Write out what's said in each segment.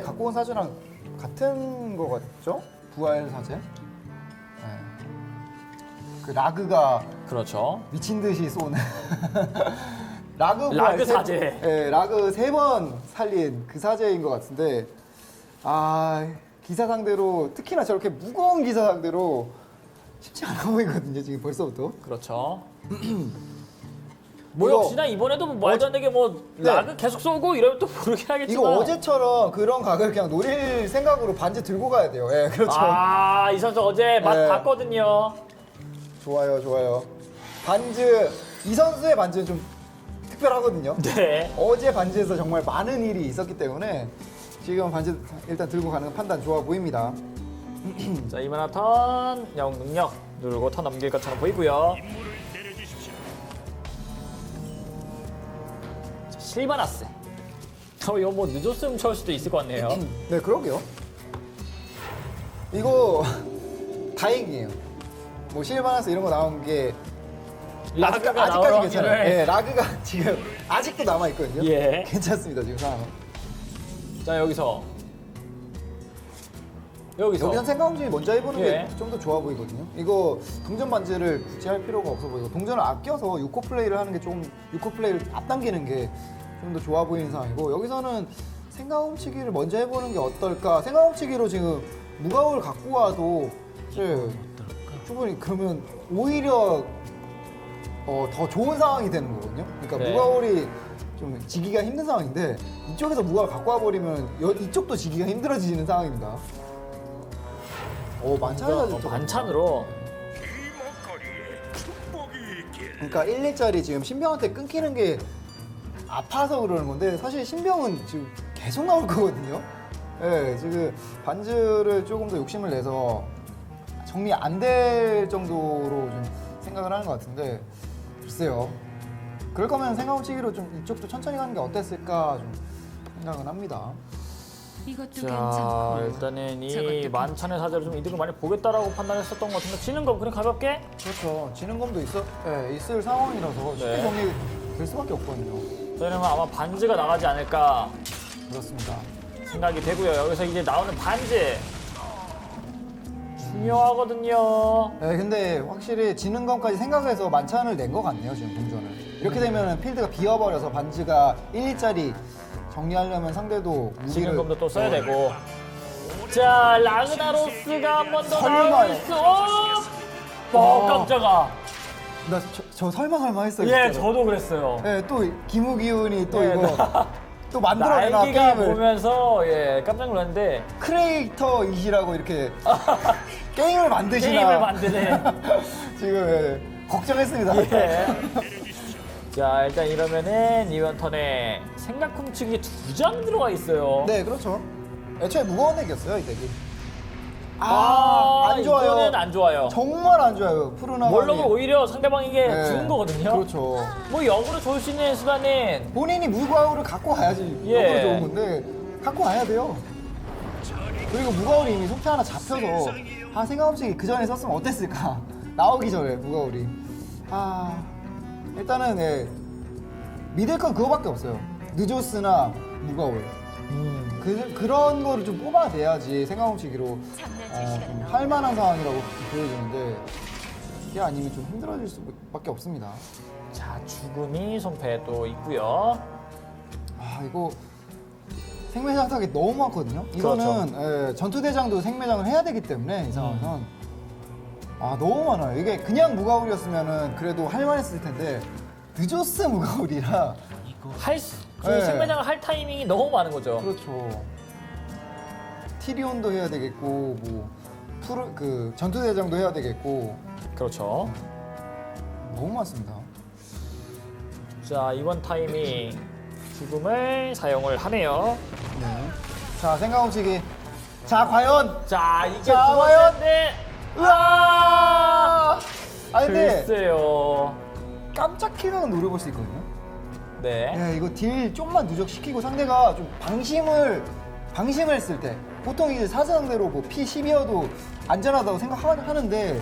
갖고 온 사제랑 같은 거 같죠? 부활 사제. 네. 그 라그가 그렇죠. 미친 듯이 쏘는 라그 부활 라그 세- 사제. 예, 라그 세 번 살린 그 사제인 것 같은데 아 기사 상대로 특히나 저렇게 무거운 기사 상대로 쉽지 않아 보이거든요 지금 벌써부터. 그렇죠. 뭐 역시나 이번에도 뭐 말도 안 되게 뭐 네. 라그 계속 쏘고 이러면 또 모르긴 하겠지만 이거 어제처럼 그런 각을 그냥 노릴 생각으로 반지 들고 가야 돼요. 예, 그렇죠. 아, 이 선수 어제 맛 네. 봤거든요. 좋아요, 좋아요. 반즈 이 선수의 반지는 좀 특별하거든요. 네. 어제 반지에서 정말 많은 일이 있었기 때문에 지금 반지 일단 들고 가는 판단 좋아 보입니다. 자, 이만화 턴 영웅 능력 누르고 턴 넘길 것처럼 보이고요. 실바나스. 어, 이거 뭐 늦었으면 쳐 수도 있을 것 같네요. 네, 그러게요. 이거 다행이에요. 뭐 실바나스 이런 거 나온 게 라그가 아직까지 괜찮아요. 확률을. 예, 라그가 지금 아직도 남아 있거든요. 예. 괜찮습니다 지금 상황. 자, 여기서 여기서 여기선 생각음식이 먼저 해보는 예. 게 좀 더 좋아 보이거든요. 이거 동전 반지를 굳이 할 필요가 없어 보이고 동전을 아껴서 6코 플레이를 하는 게좀 6코 플레이를 앞당기는 게 좀 더 좋아 보이는 상황이고 여기서는 생각음치기를 먼저 해보는 게 어떨까? 생각음치기로 지금 무가오를 갖고 와도 예, 충분히 그러면 오히려 어, 더 좋은 상황이 되는 거거든요. 그러니까 네. 무가올이 좀 지기가 힘든 상황인데 이쪽에서 무가올 갖고 와버리면 여- 이쪽도 지기가 힘들어지는 상황입니다. 오 만찬을 어, 반찬으로 그러니까 1, 2짜리 지금 신병한테 끊기는 게 아파서 그러는 건데 사실 신병은 지금 계속 나올 거거든요. 예, 지금 반즈를 조금 더 욕심을 내서 정리 안 될 정도로 좀 생각을 하는 것 같은데 글쎄요. 그럴 거면 생각치기로 좀 이쪽도 천천히 가는 게 어땠을까 좀 생각은 합니다. 이것도 자 괜찮고 일단은 이 저것도 만찬의 사제로 좀 이득을 많이 보겠다라고 판단했었던 것 같은데 지는 거 그냥 가볍게 그렇죠. 지능검도 있어, 예, 있을 상황이라서 쉽게 네. 정리될 수밖에 없거든요. 저희는 아마 반지가 나가지 않을까 그렇습니다. 생각이 되고요. 여기서 이제 나오는 반지 중요하거든요. 네, 근데 확실히 지능검까지 생각해서 만찬을 낸 것 같네요, 지금 동전을. 이렇게 되면 필드가 비어버려서 반지가 1, 2짜리 정리하려면 상대도 무기를 지금검도 또 써야 되고. 자 라그나로스가 한 번 더 설마요. 나올 수. 어, 어 깜짝아. 나 저, 저 설마 설마 했어요. 예, 진짜로. 저도 그랬어요. 네, 또 김우기훈이 또 예, 이거 나- 또 만들어내나 날개가 게임을 보면서 예 깜짝 놀랐는데 크리에이터이시라고 이렇게 게임을 만드시나 게임을 만드네. 지금 예, 걱정했습니다. 예. 자 일단 이러면은 이번 턴에 생각 훔치기 두 장 들어가 있어요. 네, 그렇죠. 애초에 무거운 얘기였어요, 이 덱이. 아, 아, 안 좋아요. 이거는 안 좋아요. 정말 안 좋아요. 푸르나. 몰록은 오히려 상대방에게 네, 주는 거거든요. 그렇죠. 뭐 역으로 좋을 수 있는 수단은 본인이 무과울을 갖고 가야지 예. 역으로 좋은 건데 갖고 와야 돼요. 그리고 무과울이 이미 속태 하나 잡혀서 아 생각 없이 그 전에 썼으면 어땠을까 나오기 전에 무과울이 아 일단은 예, 믿을 건 그거밖에 없어요. 느조스나 무과울 그, 그런 거를 좀 뽑아내야지 생각 없이기로 어, 좀 할만한 상황이라고 보여지는데 그게 아니면 좀 힘들어질 수밖에 없습니다. 자 죽음이 손패도 있고요. 아 이거 생매장 타기 너무 많거든요. 이거는 예, 전투대장도 생매장을 해야 되기 때문에 이 상황은 아 너무 많아요. 이게 그냥 무가울이었으면은 그래도 할 만했을 텐데 느조스 무가울이라 할 그 네. 생매장을 할 타이밍이 너무 많은 거죠. 그렇죠. 티리온도 해야 되겠고 뭐 푸르 그 전투 대장도 해야 되겠고 그렇죠. 너무 많습니다. 자 이번 타이밍 죽음을 사용을 하네요. 네. 자 생각 없이 자 과연 자 이게 자, 두 과연? 번째인데 으아! 아 근데 글쎄요. 깜짝 킬각은 노려볼 수 있거든요. 네. 네, 이거 딜 좀만 누적시키고 상대가 좀 방심을 방심을 했을 때 보통 이제 사자 상대로 뭐 P10이어도 안전하다고 생각하는데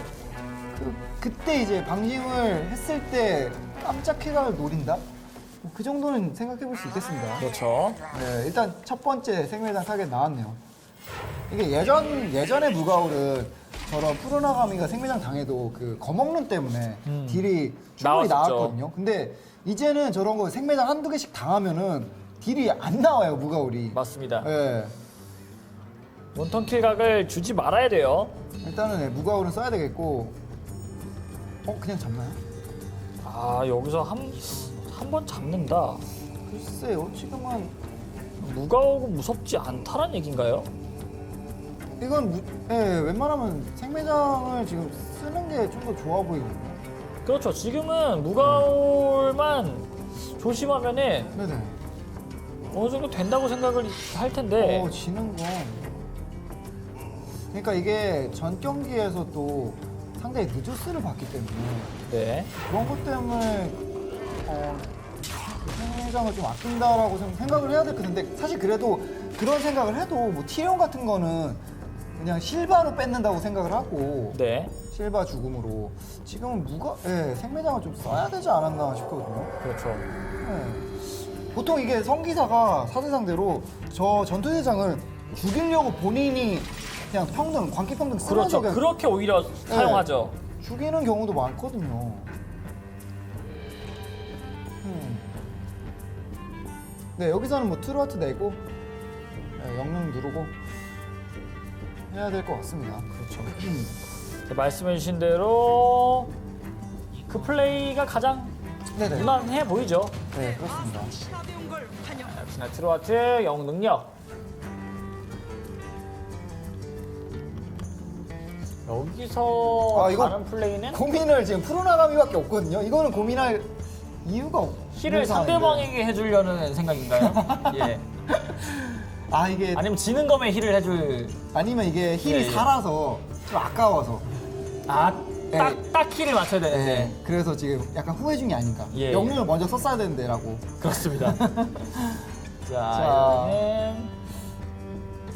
그 그때 이제 방심을 했을 때 깜짝 킬각을 노린다? 뭐그 정도는 생각해 볼 수 있겠습니다. 그렇죠. 네, 일단 첫 번째 생매장 타겟 나왔네요. 이게 예전 예전에 무가울은 저런 푸르나가미가 생매장 당해도 그 거먹눈 때문에 음. 딜이 충분히 나왔었죠. 나왔거든요. 근데 이제는 저런 거 생매장 한두 개씩 당하면은 딜이 안 나와요 무가울이. 맞습니다. 예. 원턴 킬각을 주지 말아야 돼요. 일단은 네, 무가울은 써야 되겠고. 어 그냥 잡나요? 아 여기서 한 한 번 잡는다. 글쎄요 지금은 무가오고 무섭지 않다란 얘긴가요? 이건 무, 예, 웬만하면 생매장을 지금 쓰는 게 좀 더 좋아 보이거든요. 그렇죠. 지금은 무가올만 조심하면은 네네. 어느 정도 된다고 생각을 할 텐데. 어, 지는 건. 그러니까 이게 전 경기에서 또 상당히 누주스를 봤기 때문에 네. 그런 것 때문에 어, 그 생장을 좀 아낀다라고 좀 생각을 해야 될 것 같은데 사실 그래도 그런 생각을 해도 뭐 티리온 같은 거는 그냥 실바로 뺏는다고 생각을 하고 네. 실바 죽음으로 지금은 무가 예, 생매장을 좀 써야 되지 않았나 싶거든요. 그렇죠. 네. 보통 이게 성기사가 사대상대로 저 전투대장을 죽이려고 본인이 그냥 평등, 광기 평등 그렇죠. 쓰러지게 그렇게 오히려 네. 사용하죠. 죽이는 경우도 많거든요. 음. 네, 여기서는 뭐 트루아트 내고 네, 영능 누르고 해야 될 것 같습니다. 그렇죠. 음. 자, 말씀해 주신 대로 그 플레이가 가장 네네. 무난해 보이죠. 네, 그렇습니다. 역시나 트로아트 영웅 능력. 여기서 아, 이거- 다른 플레이는 고민을 지금 프로나가미밖에 없거든요. 이거는 고민할 이유가 없. 힐을 상대방에게 해주려는 생각인가요? 예. 아 이게 아니면 지는 검에 힐을 해줄. 아니면 이게 힐이 예, 예. 살아서 좀 아까워서. 아, 예. 딱, 딱 힐을 맞춰야 되는데. 네. 그래서 지금 약간 후회 중이 아닌가. 예, 영웅을 먼저 썼어야 되는데라고. 그렇습니다. 자, 자. 이번엔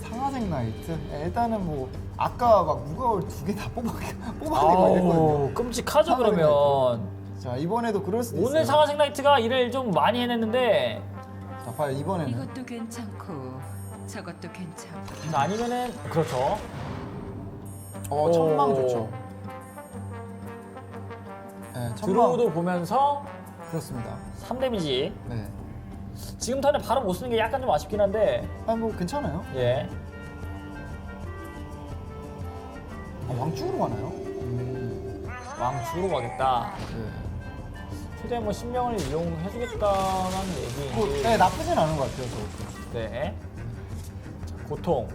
상하색 나이트. 예, 일단은 뭐 아까 막 무거울 두 개 다 뽑아 뽑아내고 이랬거든요. 아우, 끔찍하죠, 상하색 그러면. 자 이번에도 그럴 수도 오늘 있어요. 상하색 나이트가 일을 좀 많이 해냈는데, 자 봐요 이번에는. 이것도 괜찮고 저것도 괜찮고 자, 아니면은, 그렇죠. 어 천망 오. 좋죠. 네, 천망. 드로우도 보면서 그렇습니다. 3데미지. 네. 지금 턴에 바로 못 쓰는 게 약간 좀 아쉽긴 한데, 아 뭐 괜찮아요. 예. 아, 왕축으로 가나요? 음. 왕 죽으러 가겠다. 네. 최대한 뭐 신명을 이용해주겠다는 뭐, 얘기인지. 네 나쁘진 않은 것 같아요. 저것도. 네. 자, 고통.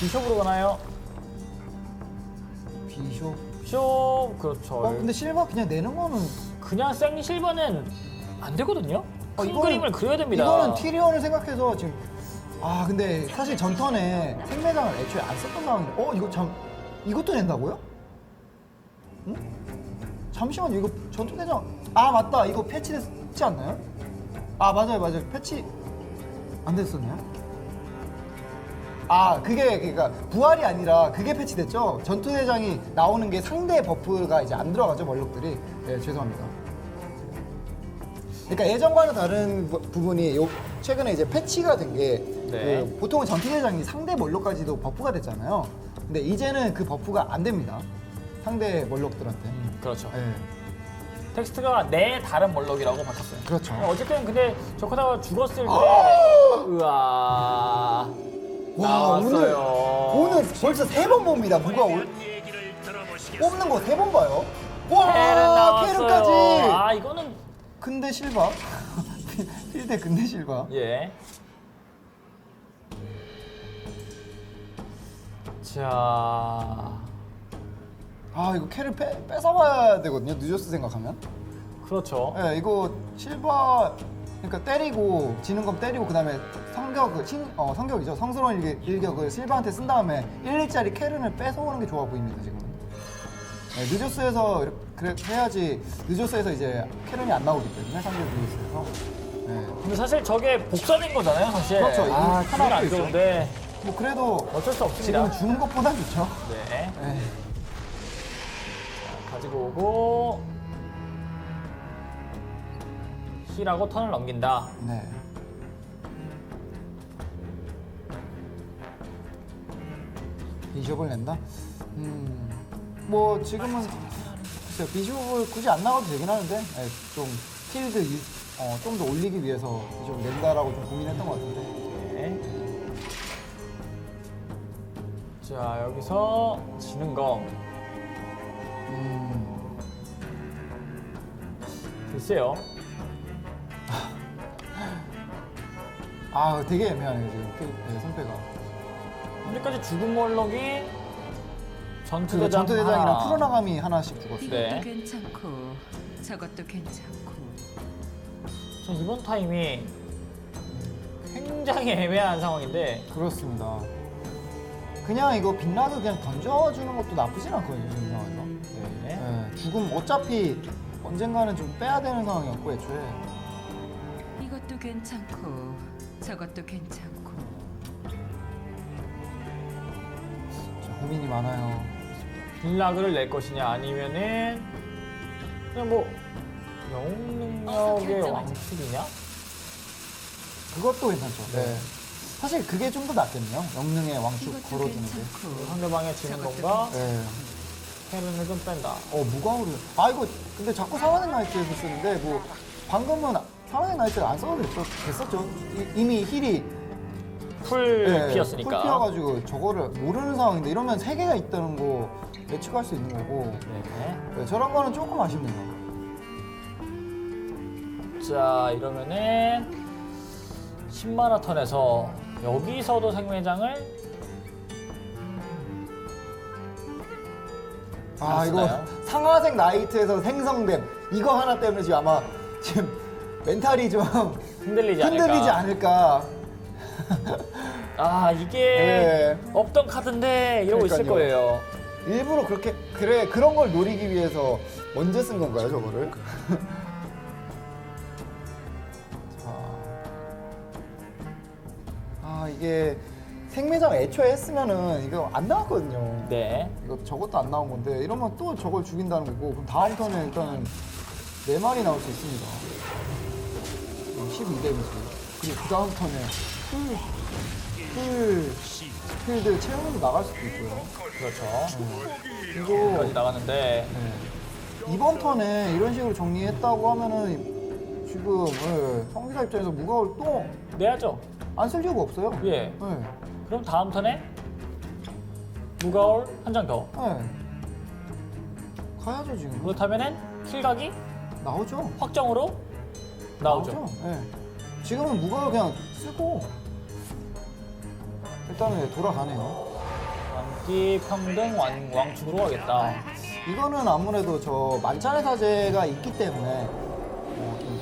비숍으로 가나요? 비숍. 비숍, 그렇죠. 어 근데 실버 그냥 내는 거는 그냥 생 실버는 안 되거든요? 어, 큰 이거는- 그림을 그려야 됩니다. 이거는 티리온을 생각해서 지금 아 근데 사실 전턴에 생매장을 애초에 안 썼던 상황인데 어 이거 참 이것도 낸다고요? 응? 잠시만요 이거 전투 대장 아 맞다 이거 패치됐지 않나요? 아 맞아요 맞아요 패치 안 됐었나요? 아 그게 그러니까 부활이 아니라 그게 패치됐죠 전투 대장이 나오는 게 상대 버프가 이제 안 들어가죠 멀록들이 네 죄송합니다 그러니까 예전과는 다른 부- 부분이 요 최근에 이제 패치가 된게 네. 그 보통은 전투 대장이 상대 멀록까지도 버프가 됐잖아요. 근데 이제는 그 버프가 안 됩니다. 상대 멀록들한테. 음, 그렇죠. 네. 텍스트가 내 다른 멀럭이라고 바뀌었어요. 그렇죠. 어쨌든 근데 저코다가 죽었을 때 으아 와 나왔어요. 오늘 오늘 벌써 세 번 봅니다. 누가 올 뽑는 거 세 번 봐요. 캐른 와 나왔어요. 캐르까지. 아 이거는 근데 실바. 필대 근데 실바. 예. 자, 아 이거 캐를 빼, 뺏어봐야 되거든요. 누조스 생각하면. 그렇죠. 예, 이거 실바 그러니까 때리고 지는 건 때리고 그다음에 성격을 신, 어, 성격이죠. 성스러운 일격, 일격을 실바한테 쓴 다음에 1일짜리 캐른을 뺏어오는 게 좋아 보입니다 지금은. 네, 느조스에서 이렇게 그래, 해야지 느조스에서 이제 캐른이 안 나오기 때문에 상대 느조스에서. 네. 근데 사실 저게 복사된 거잖아요, 사실. 그렇죠. 아, 하나 안 있죠. 좋은데 뭐 그래도 어쩔 수 없습니다. 지금 주는 것보다 좋죠. 네. 네. 가지고 오고 힐하고 턴을 넘긴다. 네. 비숍을 낸다? 음, 뭐 지금은 글쎄요, 비숍을 굳이 안 나가도 되긴 하는데 네, 좀 필드 어, 좀 더 올리기 위해서 비숍을 낸다라고 좀 고민했던 것 같은데 네. 자 여기서 지는 검. 음, 글쎄요. 아 되게 애매하네요 지금 필- 네, 선패가. 현재까지 죽은 몰록이 그 전투대장 전투대장이랑 하나. 풀어나감이 하나씩 죽었어요. 이것도 네. 괜찮고 저것도 괜찮고. 전 이번 타임이 굉장히 애매한 상황인데. 그렇습니다. 그냥 이거 빈라드 그냥 던져주는 것도 나쁘진 않거든요 지금 상황에서. 네. 네, 죽음 어차피 언젠가는 좀 빼야 되는 상황이었고 애초에 이것도 괜찮고 저것도 괜찮고 좀 고민이 많아요. 빌라그를 낼 것이냐 아니면은 그냥 뭐 영웅 능력의 왕축이냐? 그것도 괜찮죠. 네. 사실 그게 좀 더 낫겠네요. 영능의 왕축 이것도 걸어주는 게. 괜찮고 상대방의 지는 저것도 건가 네. 헤른을 좀 뺀다. 어 무가오를. 아 이거 근데 자꾸 사마의 나이트에서 쓰는데 뭐 방금은 사마의 나이트 안 써도 됐었, 됐었죠. 이, 미 힐이 풀 네, 피었으니까. 풀 피어가지고 저거를 모르는 상황인데 이러면 세 개가 있다는 거 예측할 수 있는 거고. 네. 네, 저런 거는 조금 아쉽네요. 자 이러면은 10마라톤에서 여기서도 생매장을 아안 이거 쓰나요? 상하색 나이트에서 생성된 이거 하나 때문에 지금 아마 지금 멘탈이 좀 흔들리지 않을까. 흔들리지 않을까. 아 이게 네. 없던 카드인데 이러고 있을 그러니까요. 거예요. 일부러 그렇게 그래 그런 걸 노리기 위해서 언제 쓴 건가요 저거를? 자, 아 이게 생매장 애초에 했으면은 이거 안 나왔거든요. 네. 이거 저것도 안 나온 건데 이러면 또 저걸 죽인다는 거고 그럼 다음 턴에 일단은 네 마리 나올 수 있습니다. 12 데미지 그리고 그 다음 턴에 풀풀 필드 채우면서 나갈 수도 있고요. 그렇죠. 그리고 여기까지 나갔는데 네. 이번 턴에 이런 식으로 정리했다고 하면은 지금 예, 성기사 입장에서 무가오를 또안 내야죠. 쓸 이유가 없어요. 예. 네. 그럼 다음 턴에 무가올 한 장 더. 네. 가야죠 지금. 그렇다면은 킬각이 나오죠. 확정으로 나오죠. 네. 지금은 무가오 그냥 쓰고 일단은 예, 돌아가네요. 왕기 평등 왕, 왕축으로 가겠다. 이거는 아무래도 저 만찬의 사제가 있기 때문에 어, 좀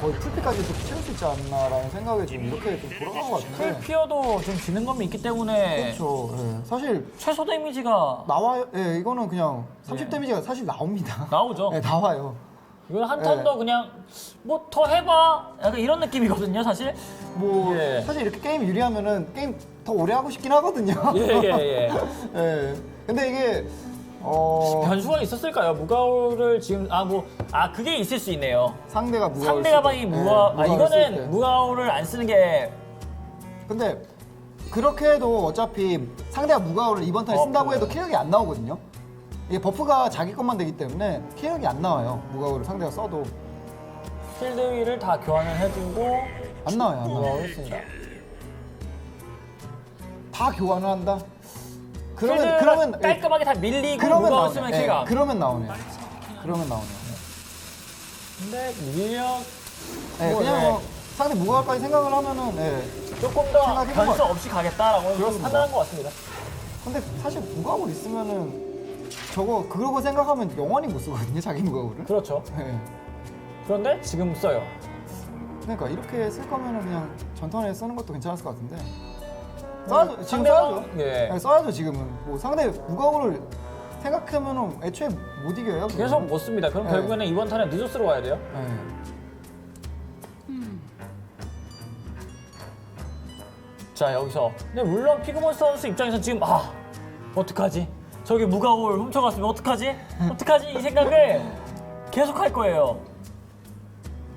거의 풀피까지 도 채울 수 있지 않나라는 생각에 지금 이렇게 좀 돌아간 것 같은데. 풀피어도 좀 지는 감이 있기 때문에 그렇죠. 예. 사실 최소 데미지가 나와요. 예, 이거는 그냥 30 예. 데미지가 사실 나옵니다. 나오죠. 예, 나와요. 이건 한 네. 턴도 그냥 뭐 더 해봐 약간 이런 느낌이거든요 사실. 뭐 예. 사실 이렇게 게임 유리하면은 게임 더 오래 하고 싶긴 하거든요. 예예 예. 예. 근데 이게 어 변수가 있었을까요? 무가오를 지금 아 뭐 아 그게 있을 수 있네요. 상대가 무가오 상대방이 무가 아 이거는 무 무가오를 안 쓰는 게 근데 그렇게 해도 어차피 상대가 무가오를 이번 턴에 어, 쓴다고 네. 해도 킬력이 안 나오거든요. 이게 버프가 자기 것만 되기 때문에 킬력이 안 나와요. 무가오를 상대가 써도 필드 위를 다 교환을 해주고 안 나와요. 안 나와요. 무가오를 쓴다. 다 교환을 한다. 그러면 필드가 그러면 예, 깔끔하게 다 밀리고 그러면 무가오 나오네. 예. 그러면 나오네요. 그러면 나오네요. 근데 밀력 예, 뭐, 그냥 네. 뭐 상대 무가오까지 생각을 하면은 예. 조금 더 생각해본 변수 것 없이 가겠다라고 그렇습니다. 판단한 것 같습니다. 근데 사실 무가오 있으면은 저거 그러고 생각하면 영원히 못 쓰거든요. 자기 무가오를. 그렇죠. 예. 그런데 지금 써요. 그러니까 이렇게 쓸 거면은 그냥 전턴에 쓰는 것도 괜찮았을 것 같은데. 써야죠. 지금 상대방- 써야죠. 예. 네, 써야죠 지금은. 뭐 상대 무가오를 생각하면은 애초에 못 이겨요. 계속 그거는. 못 씁니다. 그럼 네. 결국에는 이번 턴에 늦었으로 가야 돼요. 네. 자 여기서 근데 물론 피그몬 선수 입장에서 지금 아 어떡하지 저기 무가올 훔쳐갔으면 어떡하지? 어떡하지? 이 생각을 계속 할 거예요.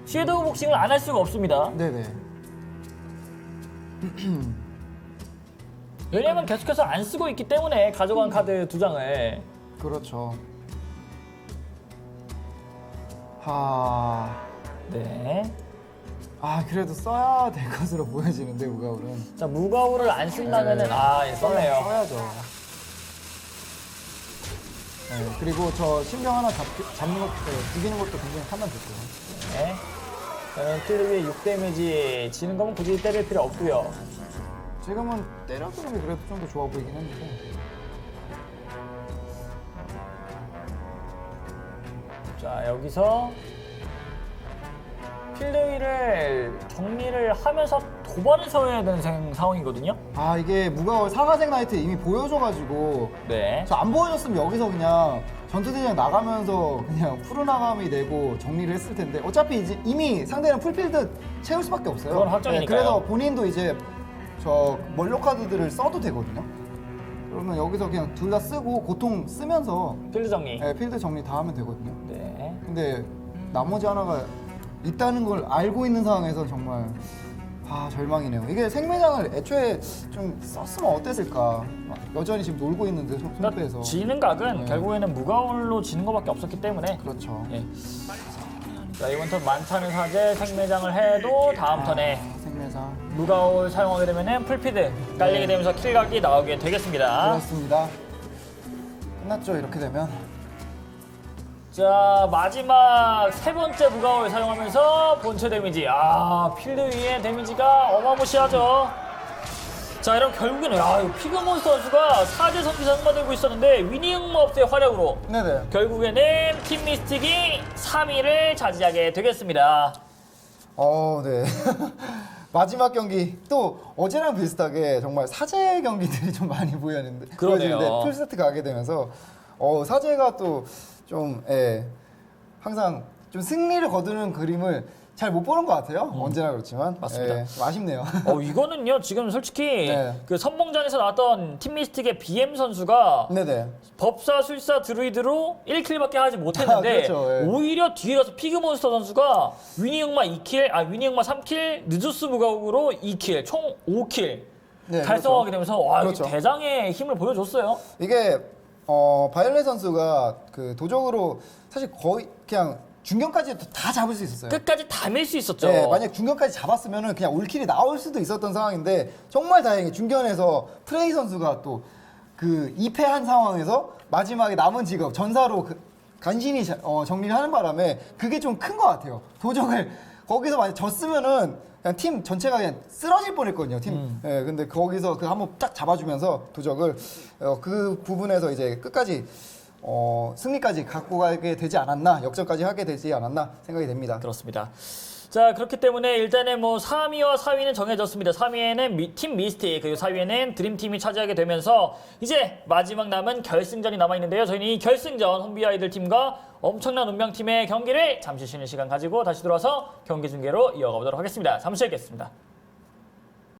섀도우 복싱을 안 할 수가 없습니다. 네네. 왜냐면 계속해서 안 쓰고 있기 때문에 가져간 카드 두 장을. 그렇죠. 하. 네. 아 그래도 써야 될 것으로 보여지는데 무가울은. 자, 무가오를 안 쓴다면은 아, 예, 썼네요. 써야죠. 네, 그리고 저 신경 하나 잡, 잡는 것도 죽이는 것도 굉장히 판단됐고요. 네. 저는 필드에 6 데미지 지는 거면 굳이 때릴 필요 없고요. 지금은 때려주는 게 그래도 좀 더 좋아 보이긴 했는데. 자, 여기서 필드 위를 정리를 하면서 도발을 서야 되는 상- 상황이거든요. 아 이게 무가울 사과색 나이트 이미 보여줘가지고 네. 저 안 보여줬으면 여기서 그냥 전투대장 나가면서 그냥 푸르나감이 내고 정리를 했을 텐데 어차피 이제 이미 상대는 풀필드 채울 수밖에 없어요. 그건 확정이니까요. 네, 그래서 본인도 이제 저 멀로 카드들을 써도 되거든요. 그러면 여기서 그냥 둘 다 쓰고 고통 쓰면서 필드 정리. 네, 필드 정리 다 하면 되거든요. 네. 근데 나머지 하나가 있다는 걸 알고 있는 상황에서 정말 아 절망이네요. 이게 생매장을 애초에 좀 썼으면 어땠을까? 막 여전히 지금 놀고 있는데 손- 손패에서. 지는 각은 네. 결국에는 무가올로 지는 것밖에 없었기 때문에 그렇죠. 예. 자, 이번 턴 만타는 사제 생매장을 해도 다음 턴에 아, 생매장. 무가올 사용하게 되면은 풀피드 깔리게 네. 되면서 킬각이 나오게 되겠습니다. 그렇습니다. 끝났죠 이렇게 되면. 자 마지막 세 번째 무가올 사용하면서 본체 데미지 아 필드 위에 데미지가 어마무시하죠 자 여러분 결국에는 야 이거 피그몬스터 선수가 사제 선수 상 받들고 있었는데 위닝업의 활약으로 네네. 결국에는 팀 미스틱이 3위를 차지하게 되겠습니다 어, 네. 마지막 경기 또 어제랑 비슷하게 정말 사제 경기들이 좀 많이 보였는데 그러네요. 보여지는데 풀세트 가게 되면서 어, 사제가 또 좀 예, 항상 좀 승리를 거두는 그림을 잘 못 보는 것 같아요. 언제나 그렇지만 음. 맞습니다. 예, 좀 아쉽네요. 어 이거는요 지금 솔직히 네. 그 선봉장에서 나왔던 팀 미스틱의 BM 선수가 네네. 법사, 술사, 드루이드로 1킬밖에 하지 못했는데 아, 그렇죠, 예. 오히려 뒤에 가서 피그몬스터 선수가 위니 흑마 2킬, 아 위니 흑마 3킬, 느주스 무가옥으로 2킬, 총 5킬 네, 달성하게 그렇죠. 되면서 와 그렇죠. 대장의 힘을 보여줬어요. 이게 어, 바이올렛 선수가 그 도적으로 사실 거의 그냥 중경까지 다 잡을 수 있었어요. 끝까지 다 밀 수 있었죠. 네, 만약 중견까지 잡았으면 그냥 올킬이 나올 수도 있었던 상황인데 정말 다행히 중견에서 프레이 선수가 또 그 2패한 상황에서 마지막에 남은 직업 전사로 그 간신히 자- 어, 정리를 하는 바람에 그게 좀 큰 것 같아요. 도적을 거기서 만약 졌으면은 그냥 팀 전체가 그냥 쓰러질 뻔했거든요. 팀. 예, 근데 거기서 그 한번 딱 잡아주면서 도적을 어, 그 부분에서 이제 끝까지 어, 승리까지 갖고 가게 되지 않았나 역전까지 하게 되지 않았나 생각이 됩니다. 그렇습니다. 자 그렇기 때문에 일단은 뭐 3위와 4위는 정해졌습니다. 3위에는 팀 미스틱 그리고 4위에는 드림팀이 차지하게 되면서 이제 마지막 남은 결승전이 남아 있는데요. 저희는 이 결승전 홈비 아이들 팀과 엄청난 운명팀의 경기를 잠시 쉬는 시간 가지고 다시 돌아서 경기 중계로 이어가 보도록 하겠습니다. 잠시 쉬겠습니다.